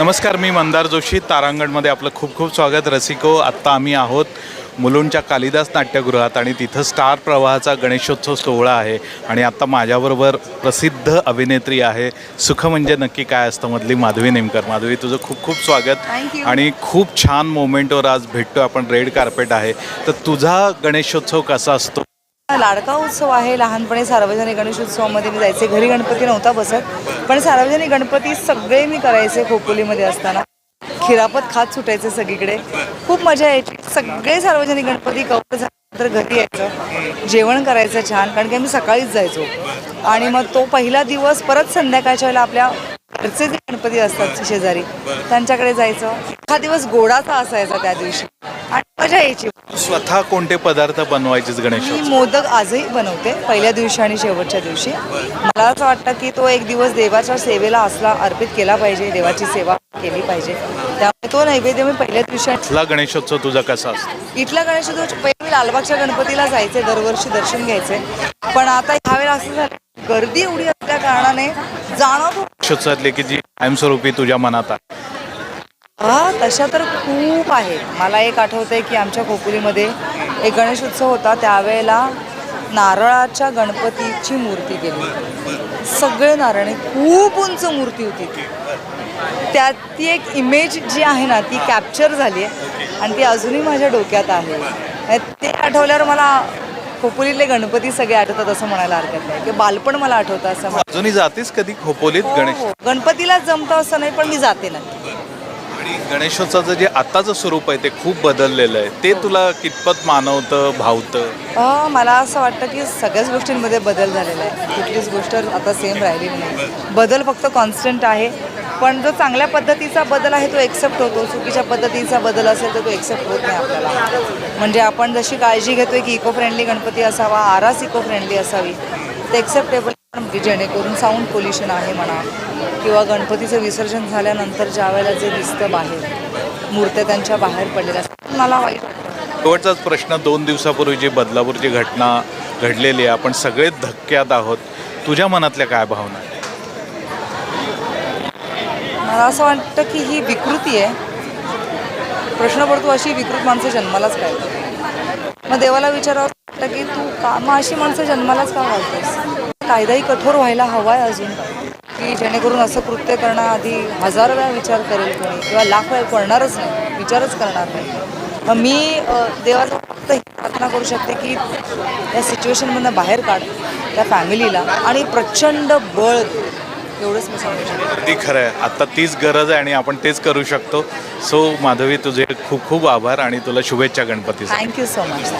नमस्कार मी मंदार जोशी तारांगणमध्ये आपलं खूप खूप स्वागत. रसिको आत्ता आम्ही आहोत मुलुंडच्या कालिदास नाट्यगृहात आणि तिथं स्टार प्रवाहाचा गणेशोत्सव सोहळा आहे आणि आत्ता माझ्याबरोबर प्रसिद्ध अभिनेत्री आहे. सुख म्हणजे नक्की काय असतं मधली माधवी नेमकर. माधवी तुझं खूप खूप स्वागत. आणि खूप छान मोमेंटवर आज भेटतो आपण रेड कार्पेट आहे. तर तुझा गणेशोत्सव कसा असतो? लाडका उत्सव आहे. लहानपणी सार्वजनिक गणेश उत्सवामध्ये मी जायचे. घरी गणपती नव्हता बसत पण सार्वजनिक गणपती सगळे मी करायचे खोपोलीमध्ये असताना. खिरापत खात सुटायचे सगळीकडे. खूप मजा यायची. सगळे सार्वजनिक गणपती कवर झाल्यानंतर घरी यायचं. जेवण करायचं छान कारण की आम्ही सकाळीच जायचो. आणि मग तो पहिला दिवस परत संध्याकाळच्या वेळेला आपल्या घरचे जे गणपती असतात शेजारी त्यांच्याकडे जायचं. हा दिवस गोडाचा असायचा त्या दिवशी. आणि मजा यायची. स्वतः कोणते पदार्थ बनवायचेच मी गणेशोत्सव मोदक आजही बनवते पहिल्या दिवशी आणि शेवटच्या दिवशी. मला असं वाटतं की तो एक दिवस देवाच्या सेवेला असला अर्पित केला पाहिजे देवाची सेवा केली पाहिजे. त्यामुळे तो नैवेद्य मी पहिल्या दिवशी इथला गणेशोत्सव तुझा कसा असतो? इथल्या गणेशोत्सव पहिले मी लालबागच्या गणपतीला जायचे दरवर्षी दर्शन घ्यायचे. पण आता ह्यावेळेला असं झालं गर्दी एवढी असल्या कारणाने जाणं खूप गणेशोत्सवातले की जी कायमस्वरूपी तुझ्या मनात आहे? हा तशा तर खूप आहे मला एक आठवतं आहे की आमच्या खोपोलीमध्ये एक गणेशोत्सव होता. त्यावेळेला नारळाच्या गणपतीची मूर्ती केली सगळे नारळ खूप उंच मूर्ती होती ती. त्यात ती एक इमेज जी आहे ना ती कॅप्चर झाली आहे आणि ती अजूनही माझ्या डोक्यात आहे. ते आठवल्यावर मला खोपोलीतले गणपती सगळे आठवतात असं म्हणायला हरकत नाही. की बालपण मला आठवतं असं अजूनही जातेस कधी खोपोलीत गणेश हो, हो. गणपतीलाच जमतं असं नाही पण मी जाते ना आणि गणेशोत्सवाचं जे आताचं स्वरूप आहे ते खूप बदललेलं आहे. ते तुला कितपत मानवतं भावतं? अ, मला असं वाटतं की सगळ्याच गोष्टींमध्ये बदल झालेला आहे. कुठलीच गोष्ट आता सेम राहिलेली नाही. बदल फक्त कॉन्स्टंट आहे. पण जो चांगल्या पद्धतीचा बदल आहे तो एक्सेप्ट होतो. चुकीच्या पद्धतीचा बदल असेल तर तो एक्सेप्ट होत नाही आपल्याला. म्हणजे आपण जशी काळजी घेतोय की इको फ्रेंडली गणपती असावा आरास इको फ्रेंडली असावी ते एक्सेप्टेबल जेणेकरून साऊंड पोल्युशन आहे म्हणा किंवा गणपतीचं विसर्जन झाल्यानंतर ज्या वेळेला जे दिसतं बाहेर मूर्त्या त्यांच्या बाहेर पडलेल्या असतात. मला वाईट वाटतं? शेवटचाच प्रश्न दोन दिवसापूर्वी जी बदलापूरची घटना घडलेली आहे आपण सगळेच धक्क्यात आहोत. तुझ्या मनातल्या काय भावना? मला असं वाटतं की ही विकृती आहे. प्रश्न पडतो अशी विकृत माणसं जन्मालाच काय? मग देवाला विचारावं वाटतं की तू का मग अशी माणसं जन्मालाच का घालतेस कायदाही कठोर व्हायला हवा आहे अजून की जेणेकरून असं कृत्य करण्याआधी हजार वेळा विचार करेल कोणी किंवा लाख वेळा करणारच नाही विचारच करणार नाही. मग मी देवाला फक्त ही प्रार्थना करू शकते की या सिच्युएशनमधनं बाहेर काढ त्या फॅमिलीला आणि प्रचंड बळ. एवढंच मी सांगू शकते. अगदी खरं आहे. आत्ता तीच गरज आहे आणि आपण तेच करू शकतो. सो माधवी तुझे खूप खूप आभार आणि तुला शुभेच्छा गणपतीसाठी. Thank you so much